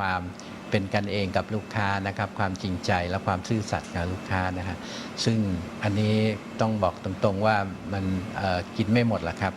ความเป็นกันเองกับลูกค้านะครับ ความจริงใจและความซื่อสัตย์กับลูกค้านะฮะซึ่งอันนี้ต้องบอกตรงๆว่ามันกินไม่หมดละครับ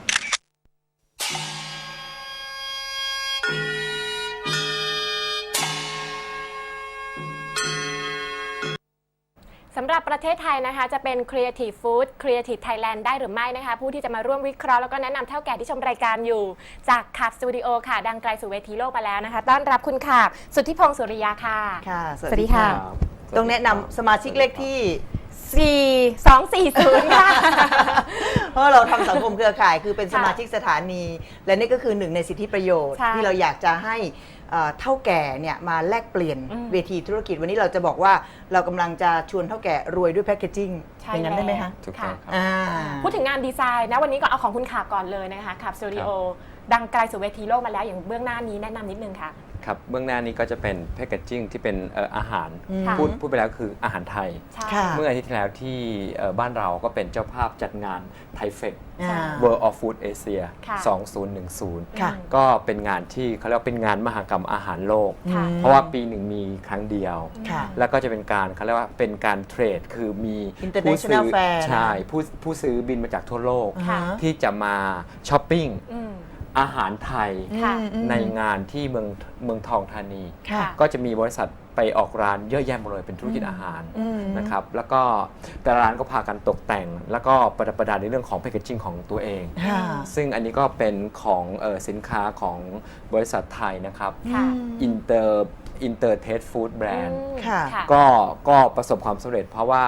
ประเทศไทยนะคะ จะเป็น Creative Food Creative Thailand ได้หรือไม่นะคะ ผู้ที่จะมาร่วมวิเคราะห์แล้วก็แนะนำเท่าแก่ที่ชมรายการอยู่ จากขับสตูดิโอค่ะ ดังไกลสู่เวทีโลกมาแล้วนะคะ ต้อนรับคุณค่ะ สุทธิพงศ์สุริยาค่ะ ค่ะ สวัสดีค่ะ ต้องแนะนำสมาชิกเลขที่ 4 2 4 0 ค่ะ เพราะเราทำสังคมเครือข่ายคือเป็นค่ะสมาชิกสถานี และนี่ก็คือหนึ่งในสิทธิประโยชน์ใช่ที่เราอยากจะให้ เอ่อเท่าแก่เนี่ยมาแลกเปลี่ยนอืมเวทีธุรกิจวันนี้เราจะบอกว่าเรากำลังจะชวนเท่าแก่รวยด้วยแพคเกจิ้งใช่อย่างนั้นได้ไหมคะแล้วถูกต้องครับอ่าพูดถึงงานดีไซน์นะวันนี้ก็เอาของคุณขาบก่อนเลยนะคะขับสตูดิโอดังไกลสู่เวทีโลกมาแล้วอย่างเบื้องหน้านี้แนะนำนิดนึงค่ะ ครับเบื้องหน้านี้ก็จะเป็นแพคเกจจิ้งที่เป็นเอ่ออาหาร อืมพูดพูดไปแล้วคืออาหารไทย ใช่ ค่ะ เมื่ออาทิตย์ที่แล้วที่เอ่อบ้านเราก็เป็นเจ้าภาพจัดงานไทเฟก อ่า World of Food Asia ค่ะ 2010 ค่ะ ก็เป็นงานที่เขาเรียกว่าเป็นงานมหกรรมอาหารโลก ค่ะ อืม เพราะว่าปีหนึ่งมีครั้งเดียว ค่ะ แล้วก็จะเป็นการเขาเรียกว่าเป็นการเทรดคือมีผู้ International ซื้อ Fair ใช่ผู้ผู้ซื้อบินมาจากทั่วโลกค่ะที่จะมาช้อปปิ้ง อืม อาหารไทยค่ะอืมอืม ในงานที่เมืองเมืองทองธานี ค่ะ ก็จะมีบริษัทไปออกร้านเยอะแยะหมดเลยเป็นธุรกิจอาหารอืม นะครับแล้วก็แต่ละร้านก็พากันตกแต่ง แล้วก็ประดับประดาในเรื่องของแพคเกจิ้งของตัวเอง ค่ะซึ่งอันนี้ก็เป็นของเออสินค้าของบริษัทไทยนะครับ ค่ะ อินเตอร์ อินเตอร์เทสฟู้ดแบรนด์อืมค่ะ ก็ก็ประสบความสำเร็จเพราะว่า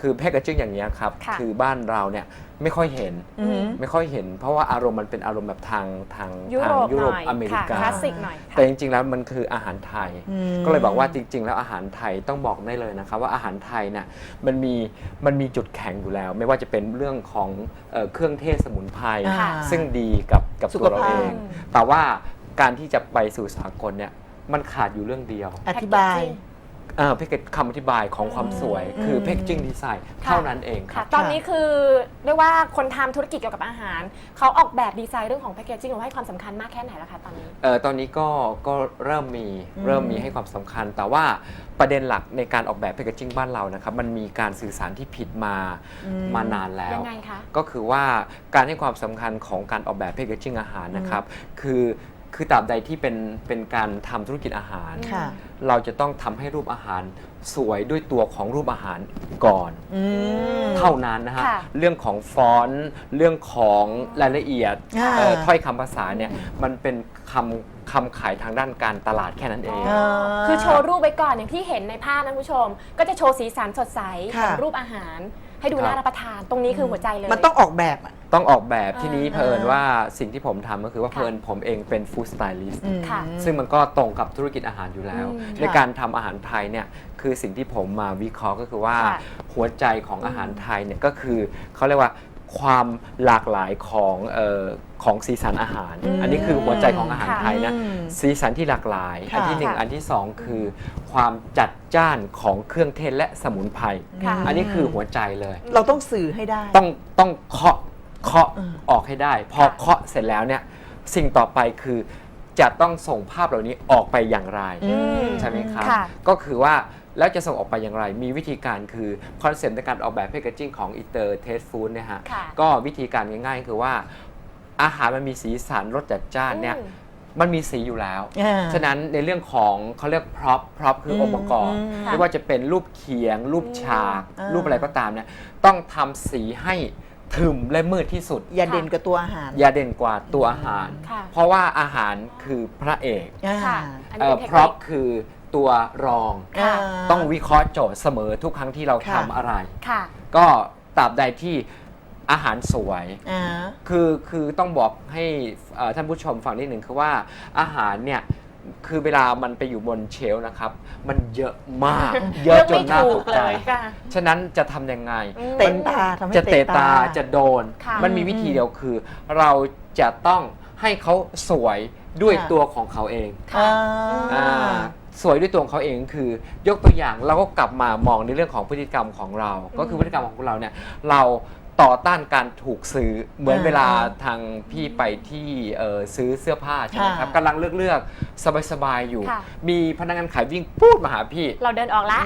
คือแพคเกจิ้งอย่างนี้ยครับ ค่ะคือบ้านเราเนี่ยไม่ค่อยเห็น อืมไม่ค่อยเห็น เพราะว่าอารมณ์มันเป็นอารมณ์แบบทางทางยุทาโรงปยุหโรปน่อยอเมริค่ะกา คลาสสิกหน่อยค่ะ แต่จริงๆ แล้วมันคืออาหารไทย อืม ก็เลยบอกว่าจริง ๆ แล้วอาหารไทยต้องบอกได้เลยนะครับว่าอาหารไทยเนี่ยมันมีมันมีจุดแข็งอยู่แล้ว ไม่ว่าจะเป็นเรื่องของเอ่อเครื่องเทศสมุนไพร ค่ะ ซึ่งดีกับกับสุตัขวเราภาพ เอง แต่ว่าการที่จะไปสู่สากลเนี่ย มันขาดอยู่เรื่องเดียวอธิบายเอ่อแพคเกจคำอธิบายของความสวยคือมแพคจิ้งดีไซน์เท่านั้นเองคค่ะรับ ตอนนี้คือเรียกว่าคนทำธุรกิจเกี่ยวกับอาหาร เขาออกแบบดีไซน์เรื่องของแพคเกจิ้งหรือให้ความสำคัญมากแค่ไหนแล้วคะตอนนี้ เอ่อตอนนี้ก็ก็เริ่มมีอืม เริ่มมีให้ความสำคัญ แต่ว่าประเด็นหลักในการออกแบบแพคเกจิ้งบ้านเรานะครับมันมีการสื่อสารที่ผิดมาอืมมานานแล้ว ยังไงคะ ก็คือว่าการให้ความสำคัญของการออกแบบแพคเกจิ้งอาหารนะครับ คือ คือตราบใดที่เป็นเป็นการทำธุรกิจอาหาร ค่ะ เราจะต้องทำให้รูปอาหารสวยด้วยตัวของรูปอาหารก่อน อืม เท่านั้นนะฮะ ค่ะ เรื่องของฟอนต์เรื่องของรายละเอียดอ่า เอ่อถ้อยคำภาษาเนี่ยมันเป็นคำคำขายทางด้านการตลาดแค่นั้นเอง อ่า คือโชว์รูปไว้ก่อนอย่างที่เห็นในภาพนะคุณผู้ชม ก็จะโชว์สีสันสดใสขค่ะ องรูปอาหาร ให้ดูครับน่ารับประทานตรงนี้คือหัวใจเลย มันต้องออกแบบอะ ต้องออกแบบที่นี้อ่าเพลินว่าสิ่งที่ผมทำก็คือว่าค่ะเพลินผมเองเป็นฟู้ดสไตลิสต์อืมค่ะ ซึ่งมันก็ตรงกับธุรกิจอาหารอยู่แล้ว อืมในการทำอาหารไทยเนี่ยคือสิ่งที่ผมมาวิเคราะห์ก็คือว่าค่ะหัวใจของอาหารไทยเนี่ยก็คือเขาเรียกว่าความหลากหลายของเอ่อ ของสีสันอาหาร อืมอันนี้คือหัวใจของอาหารค่ะไทยนะอืมสีสันที่หลากหลายค่ะอันที่หนึ่งค่ะ อันที่สองคือ ความจัดจ้านของเครื่องเทศและสมุนไพร ค่ะ อันนี้คือหัวใจเลย เราต้องสื่อให้ได้ ต้องต้องเคาะเคาะอืม ออกให้ได้ พอค่ะ เคาะเสร็จแล้วเนี่ยสิ่งต่อไปคือจะต้องส่งภาพเหล่านี้ออกไปอย่างไร อืม ใช่ไหมครับ ค่ะก็คือว่าแล้วจะส่งออกไปอย่างไร มีวิธีการคือคอนเซ็ปต์ในการออกแบบแพคเกจิ้งของอิเตอร์เทสฟู้ดเนี่ยฮะ ค่ะก็วิธีการง่ายๆ คือว่า อาหารมันมีสีสันรสจัดจ้านเนี่ยอืมมันมีสีอยู่แล้วอ่าฉะนั้นในเรื่องของเขาเรียกพร็อพพร็อพคือองค์ประกอบอืมไม่ว่าจะเป็นรูปเขียง รูปฉากอ่ารูรูปอะไรก็ตามเนี่ยต้องทำสีให้ถึมและมืดที่สุด อย่าเด่นกับตัวอาหาร อย่าเด่นกว่าตัวอาหารค่ะเพราะว่าอาหารคือพระเอกอ่าค่ะอันเอ่นี้อเป็นเทคพร็อนิพคคือตัวรองค่ะต้องวิเคราะห์โจทย์เสมอทุกครั้งที่เราค่ะทำอะไรค่ะก็ตราบใดที่ อาหารสวย อ่า คือคือต้องบอกให้เอ่อท่านผู้ชมฟังนิดหนึ่งคือว่าอาหารเนี่ยคือเวลามันไปอยู่บนเชลฟ์นะครับ มันเยอะมาก เยอะจนน่าตกใจ เลือกไม่ถูกเลยค่ะ ฉะนั้นจะทำยังไงอืมเตะตาทำให้จะเตะตาจะโดน ค่ะ มันมีวิธีเดียวคือ เราจะต้องให้เขาสวยด้วยค่ะ ตัวของเขาเองอ่าอ่า สวยด้วยตัวของเขาเองคือยกตัวอย่างเราก็กลับมามองในเรื่องของพฤติกรรมของเรา ก็คือพฤติกรรมของเราเนี่ยเรา ต่อต้านการถูกซื้อเหมือนอ่าเวลาทางพี่ไปที่เอ่อซื้อเสื้อผ้าใช่ไหมครับค่ะกำลังเลือกเลือกสบายๆอยู่ ค่ะ มีพนักงานขายวิ่งพูดมาหาพี่ เราเดินออกละ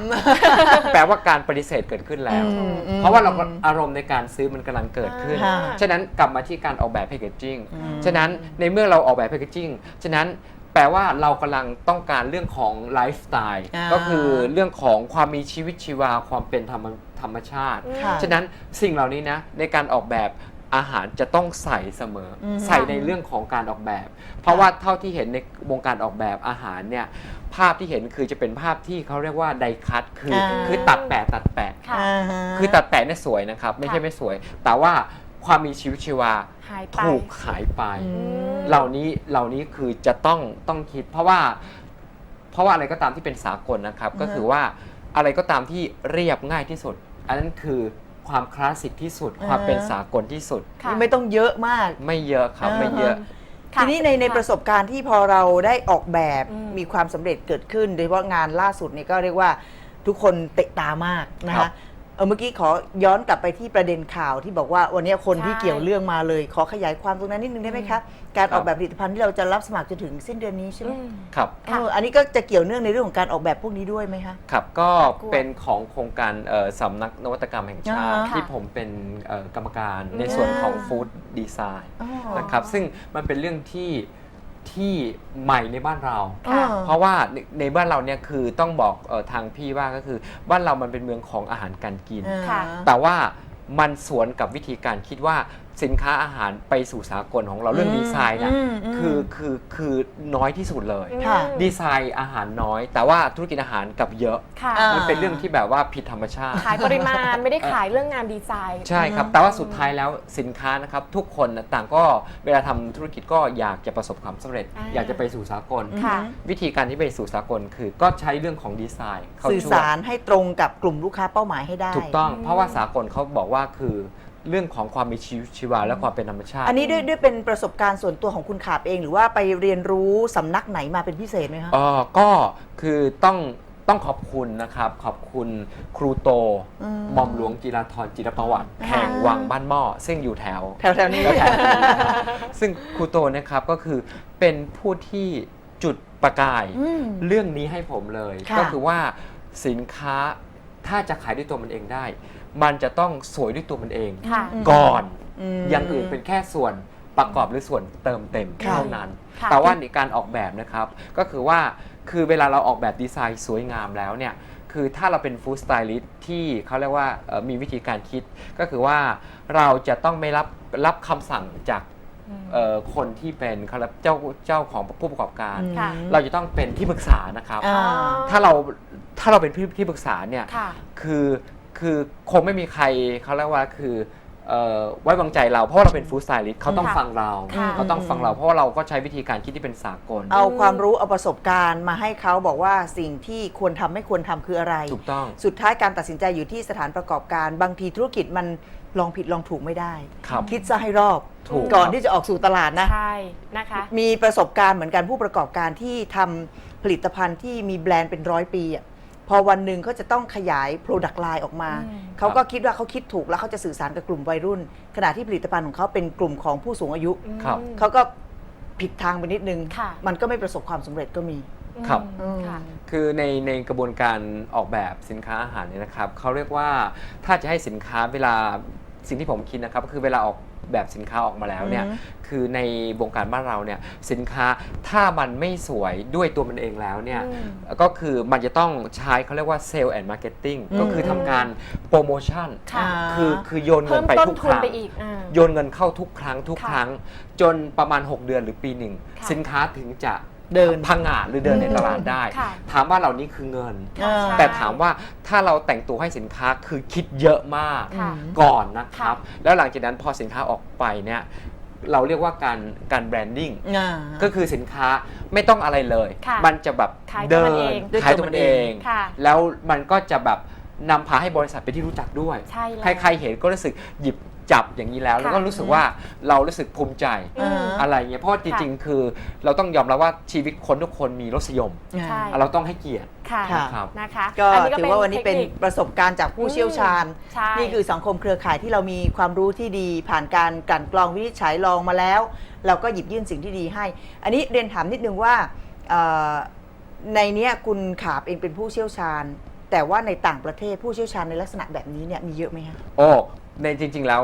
แปลว่าการปฏิเสธเกิดขึ้นแล้ว อืมอืม เพราะว่าเราก็อารมณ์ในการซื้อมันกำลังเกิดขึ้น ค่ะ ฉะนั้นกลับมาที่การออกแบบแพคเกจจิ้งอืมฉะนั้นในเมื่อเราออกแบบแพคเกจจิ้ง ฉะนั้น แปลว่าเรากำลังต้องการเรื่องของไลฟ์สไตล์อ่า ก็คือเรื่องของความมีชีวิตชีวาความเป็นธรรมธรรมชาติ ค่ะ ฉะนั้นสิ่งเหล่านี้นะในการออกแบบอาหารจะต้องใส่เสมออม ใส่ในเรื่องของการออกแบบ เพราะว่าเท่าที่เห็นในวงการออกแบบอาหารเนี่ยภาพที่เห็นคือจะเป็นภาพที่เขาเรียกว่าไดคัตคืออา คือตัดแปะตัดแปะ ค่ะ อ่าฮะ คือตัดแปะเนี่ยสวยนะครับ ไม่ใช่ค่ะ ไม่สวย แต่ว่า ความมีชีวิตชีวาหายไป ถูกหายไป อืม เหล่านี้เหล่านี้คือจะต้องต้องคิด เพราะว่า เพราะว่าอะไรก็ตามที่เป็นสากลนะครับ ก็คือว่าอะไรก็ตามที่เรียบง่ายที่สุด อันนั้นคือความคลาสสิกที่สุด ความเป็นสากลที่สุด ค่ะไม่ต้องเยอะมาก ไม่เยอะครับอ่าไม่เยอะ ค่ะ ทีนี้ในในค่ะประสบการณ์ที่พอเราได้ออกแบบอืมมีความสำเร็จเกิดขึ้น โดยเฉพาะงานล่าสุดนี่ก็เรียกว่าทุกคนเตะตามากนะครัคะบ เออเมื่อกี้ขอย้อนกลับไปที่ประเด็นข่าวที่บอกว่าวันนี้คนที่ใช่ เกี่ยวเรื่องมาเลย ขอขยายความตรงนั้นนิดนึงได้ไหมคะการออกแบบผลิตภัณฑ์ที่เราจะรับสมัครจนถึงสิ้นเดือนนี้ใช่ไหมอืม ครับเอออันนี้ก็จะเกี่ยวเนื่องในเรื่องของการออกแบบพวกนี้ด้วยไหมคะ ครับ ก็ประกวดเป็นของโครงการเอ่อสำนักนวัตกรรมแห่งชาติ อ่าฮะ ที่ผมเป็นเอ่อกรรมการอืมในส่วนของฟู้ดดีไซน์ อ๋อ นะครับซึ่งมันเป็นเรื่องที่ ที่ใหม่ในบ้านเรา ค่ะอ๋อเพราะว่าในในบ้านเราเนี่ยคือต้องบอกเออทางพี่ว่าก็คือบ้านเรามันเป็นเมืองของอาหารการกินค่ะแต่ว่ามันสวนกับวิธีการคิดว่า สินค้าอาหารไปสู่สากลของเราเรื่องอืมดีไซน์นะอืมอืมคือคือคือน้อยที่สุดเลย ค่ะ ดีไซน์อาหารน้อย แต่ว่าธุรกิจอาหารกลับเยอะค่ะ อ่ามันเป็นเรื่องที่แบบว่าผิดธรรมชาติ ขายปริมาณไม่ได้ขายเรื่องงานดีไซน์ ใช่ครับ แต่ว่าสุดท้ายแล้วสินค้านะครับ ทุกคนนะต่างก็เวลาทำธุรกิจก็อยากจะประสบความสำเร็จ อ่า อยากจะไปสู่สากลค่ะ วิธีการที่ไปสู่สากลคือก็ใช้เรื่องของดีไซน์เข้าสื่อช่วยสารให้ตรงกับกลุ่มลูกค้าเป้าหมายให้ได้ ถูกต้อง เพราะว่าสากลเขาบอกว่าคือ เรื่องของความมีชีวิตชีวาและความเป็นธรรมชาติ อันนี้ด้วยด้วยเป็นประสบการณ์ส่วนตัวของคุณขาบเอง หรือว่าไปเรียนรู้สำนักไหนมาเป็นพิเศษไหมคะ เออก็คือต้องต้องขอบคุณนะครับ ขอบคุณครูโตอืมหม่อมหลวงจิราธรจิรประวัติค่ะ แห่งวังบ้านหม้อซึ่งอยู่แถว แถวแถวๆนี้แล้วแถวนี้นะครับซึ่งครูโตนะครับก็คือเป็นผู้ที่จุดประกาย อืม เรื่องนี้ให้ผมเลย ค่ะ ก็คือว่าสินค้าถ้าจะขายด้วยตัวมันเองได้ มันจะต้องสวยด้วยตัวมันเอง ค่ะ ก่อน ม อย่างอื่นเป็นแค่ส่วนประกอบหรือส่วนเติมเต็มค่ะ เท่านั้น ค่ะ แต่ว่าในการออกแบบนะครับ ก็คือว่าคือเวลาเราออกแบบดีไซน์สวยงามแล้วเนี่ย คือถ้าเราเป็นฟู้ดสไตลิสต์ที่เขาเรียกว่าเอ่อมีวิธีการคิด ก็คือว่าเราจะต้องไม่รับรับคำสั่งจากอืมเอ่อคนที่เป็นเขาเรียกเจ้าเจ้าของผู้ประกอบการอืมค่ะ เราจะต้องเป็นที่ปรึกษานะครับ อ่า ถ้าเราถ้าเราเป็นที่ที่ปรึกษาเนี่ย ค่ะ คือ คือคงไม่มีใครเขาเรียกว่าคือเอ่อไว้วางใจเราเพราะว่าเราเป็นฟู้ดสไตลิสต์เขาต้องค่ะฟังเราค่ะ เขาต้องฟังเราเพราะว่าเราก็ใช้วิธีการคิดที่เป็นสากลเอาความรู้เอาประสบการณ์มาให้เขาบอกว่าสิ่งที่ควรทำไม่ควรทำคืออะไร ถูกต้องสุดท้ายการตัดสินใจอยู่ที่สถานประกอบการ บางทีธุรกิจมันลองผิดลองถูกไม่ได้ ครับ คิดซะให้รอบ ถูกก่อนครับ ที่จะออกสู่ตลาดนะ ใช่นะคะ มีประสบการณ์เหมือนกันผู้ประกอบการที่ทำผลิตภัณฑ์ที่มีแบรนด์เป็นร้อยปีอะ พอวันหนึ่งเขาจะต้องขยาย Product Line ออกมา อืม เขาก็คิดว่าเขาคิดถูกแล้วเขาจะสื่อสารกับกลุ่มวัยรุ่น ขณะที่ผลิตภัณฑ์ของเขาเป็นกลุ่มของผู้สูงอายุครับอืมเขาก็ผิดทางไปนิดนึง ค่ะ มันก็ไม่ประสบความสำเร็จก็มี ครับ อืมค่ะ คือในในกระบวนการออกแบบสินค้าอาหารเนี่ยนะครับเขาเรียกว่าถ้าจะให้สินค้าเวลาสิ่งที่ผมคิดนะครับก็คือเวลาออก แบบสินค้าออกมาแล้วเนี่ยอือฮึคือในวงการบ้านเราเนี่ยสินค้าถ้ามันไม่สวยด้วยตัวมันเองแล้วเนี่ยอืมก็คือมันจะต้องใช้เขาเรียกว่าเซลล์แอนด์มาร์เก็ตติ้งอืมก็คือทำการโปรโมชั่นค่ะคือคือโยนเงิเพิ่นมไปต้นทุกทุคนรั้งไปอีกอ่าโยนเงินเข้าทุกครั้งทุกค่ะครั้ง จนประมาณ 6 เดือนหรือปีหนึ่งค่ะสินค้าถึงจะ เดินพังงาดหรือเดินในตลาดได้ ค่ะ ถามว่าเหล่านี้คือเงินอ่าใช่ แต่ถามว่าถ้าเราแต่งตัวให้สินค้าคือคิดเยอะมากค่ะ ก่อนนะครับค่ะแล้วหลังจากนั้นพอสินค้าออกไปเนี่ยเราเรียกว่าการการแบรนดิ้ง อ่า ก็คือสินค้าไม่ต้องอะไรเลย ค่ะมันจะแบบขายตัวเดิมันนเองด้วยขายตัตัววมัมันนเอเองงค่ะ แล้วมันก็จะแบบนำพาให้บริษัทเป็นที่รู้จักด้วย ใช่แล้ว ใครๆเห็นก็รู้สึกหยิบ จับอย่างนี้แล้ว แล้วก็ค่ะรู้สึกว่าเรารู้สึกภูมิใจอืม อะไรเงี้ยเพราะว่าจริงๆ คือเราต้องยอมรับว่าชีวิตคนทุกคนมีรสนิยม ใช่ เราต้องให้เกียรติค่ะค่ะครับ นะคะก็อัถือว่าวันนี้เป็นทคคประสบการณ์จากผู้เชี่ยวชาญ ใช่ นี่คือสังคมเครือข่ายที่เรามีความรู้ที่ดี ผ่านการกลั่นกรองวินิจฉัยลองมาแล้ว เราก็หยิบยื่นสิ่งที่ดีให้ อันนี้เรียนถามนิดนึงว่าเอ่อในเนี้ยคุณขาบเองเป็นผู้เชี่ยวชาญ แต่ว่าในต่างประเทศผู้เชี่ยวชาญในลักษณะแบบนี้เนี่ยมีเยอะไหมคะ โอ้ ในจริง ๆ แล้ว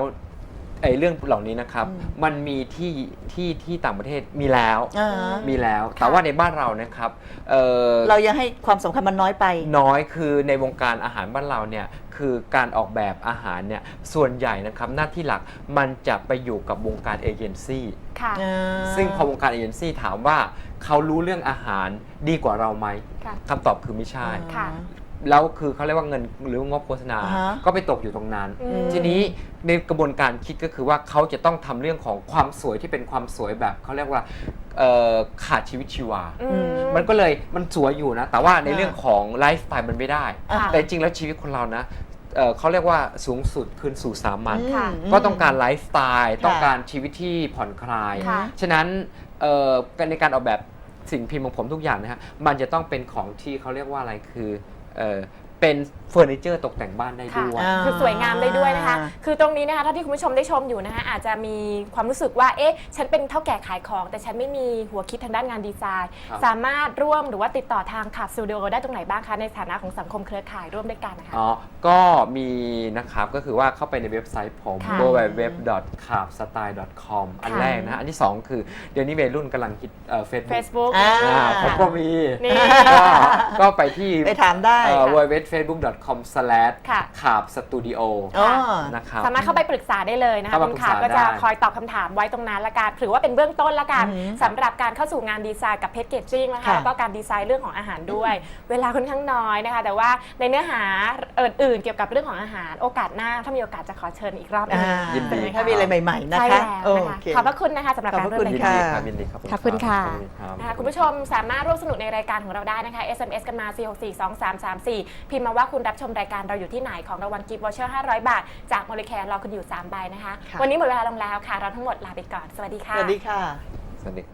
ไอ้เรื่องเหล่านี้นะครับอืมมันมีที่ที่ที่ต่างประเทศมีแล้ว อ่ามีแล้ว แต่ว่าในบ้านเรานะครับเอ่อ เรายังให้ความสำคัญมันน้อยไป น้อยคือในวงการอาหารบ้านเราเนี่ยคือการออกแบบอาหารเนี่ยส่วนใหญ่นะครับหน้าที่หลักมันจะไปอยู่กับวงการเอเจนซี่ค่ะซึ่งพอวงการเอเจนซี่ถามว่าเขารู้เรื่องอาหารดีกว่าเราไหมค่ะ คำตอบคือไม่ใช่ ค่ะ แล้วคือเขาเรียกว่าเงินหรืองบโฆษณา อ่าฮะ ก็ไปตกอยู่ตรงนั้น อืม ทีนี้ในกระบวนการคิดก็คือว่าเขาจะต้องทำเรื่องของความสวยที่เป็นความสวยแบบเขาเรียกว่าเอ่อขาดชีวิตชีวา อืม มันก็เลยมันสวยอยู่นะ แต่ว่าในอ่าเรื่องของไลฟ์สไตล์มันไม่ได้ อ่าแต่จริงแล้วชีวิตคนเรานะเอ่อเขาเรียกว่าสูงสุดคืนสู่สามัญ ค่ะมก็ต้องการไลฟ์สไตล์ค่ะต้องการชีวิตที่ผ่อนคลาย ค่ะ ฉะนั้นเอ่อในการออกแบบสิ่งพิมพ์ของผมทุกอย่างนะฮะมันจะต้องเป็นของที่เขาเรียกว่าอะไรคือ เอ่อ เป็นเฟอร์นิเจอร์ตกแต่งบ้านได้ค่ะด้วยอ่าคือสวยงามได้ด้วยนะคะอ่าคือตรงนี้นะคะถ้าที่คุณผู้ชมได้ชมอยู่นะคะ อาจจะมีความรู้สึกว่า เอ๊ะ ฉันเป็นเท่าแก่ขายของ แต่ฉันไม่มีหัวคิดทางด้านงานดีไซน์ ครับ สามารถร่วมหรือว่าติดต่อทางขับสตูดิโอได้ตรงไหนบ้างคะ ในฐานะของสังคมเครือข่ายร่วมด้วยกันนะคะ อ๋อ ก็มีนะครับก็คือว่าเข้าไปในเว็บไซต์ผม ค่ะ www.carpstyle.com อันค่ะแรกนะฮะอันที่2คือเดี๋ยวนี้วัยรุ่นกำลังคิดเฟซบุ๊ก Facebook อ่าอ่าผมก็มีนี่ ก็ก็ไปที่ไปถามได้ เอ่อ ค่ะ www.facebook.com ค่ะ ขาบสตูดิโออ๋อ นะครับ สามารถเข้าไปปรึกษาได้เลยนะคะเข้ามาคุณขาปรึกษาก็จะได้ คอยตอบคำถามไว้ตรงนั้นละกันถือว่าเป็นเบื้องต้นละกันอือหือสำหรับการเข้าสู่งานดีไซน์กับเพจเกจจิ้งนะคะค่ะแล้วก็การดีไซน์เรื่องของอาหารด้วย เวลาค่อนข้างน้อยนะคะ แต่ว่าในเนื้อหาอื่นๆเกี่ยวกับเรื่องของอาหาร โอกาสหน้าถ้ามีโอกาสจะขอเชิญอีกรอบหนึงอ่ายินดี ถ้ามีอะไรใหม่ ๆ นะใช่คะ แล้วโอนะคะเค ขอบพระคุณนะคะสำหรับขอบการพระร่วคุมณรายยินการดีค่ะ ครับยินดีครับขอบคุณค่ะ ขอบคุณครับ นะคะคุณผู้ชมสามารถร่วมสนุกในรายการของเราได้นะคะ SMS กันมา 4642334 พิมพ์มาว่าคุณรับชมรายการเราอยู่ที่ไหนของรางวัลกิฟต์วอเชอร์500 บาท จากโมเลแคร์รอคุณอยู่ 3 ใบนะคะ ค่ะ วันนี้หมดเวลาลงแล้วค่ะ เราทั้งหมดลาไปก่อน สวัสดีสค่ะวัสดีค่ะ สวัสดีครับ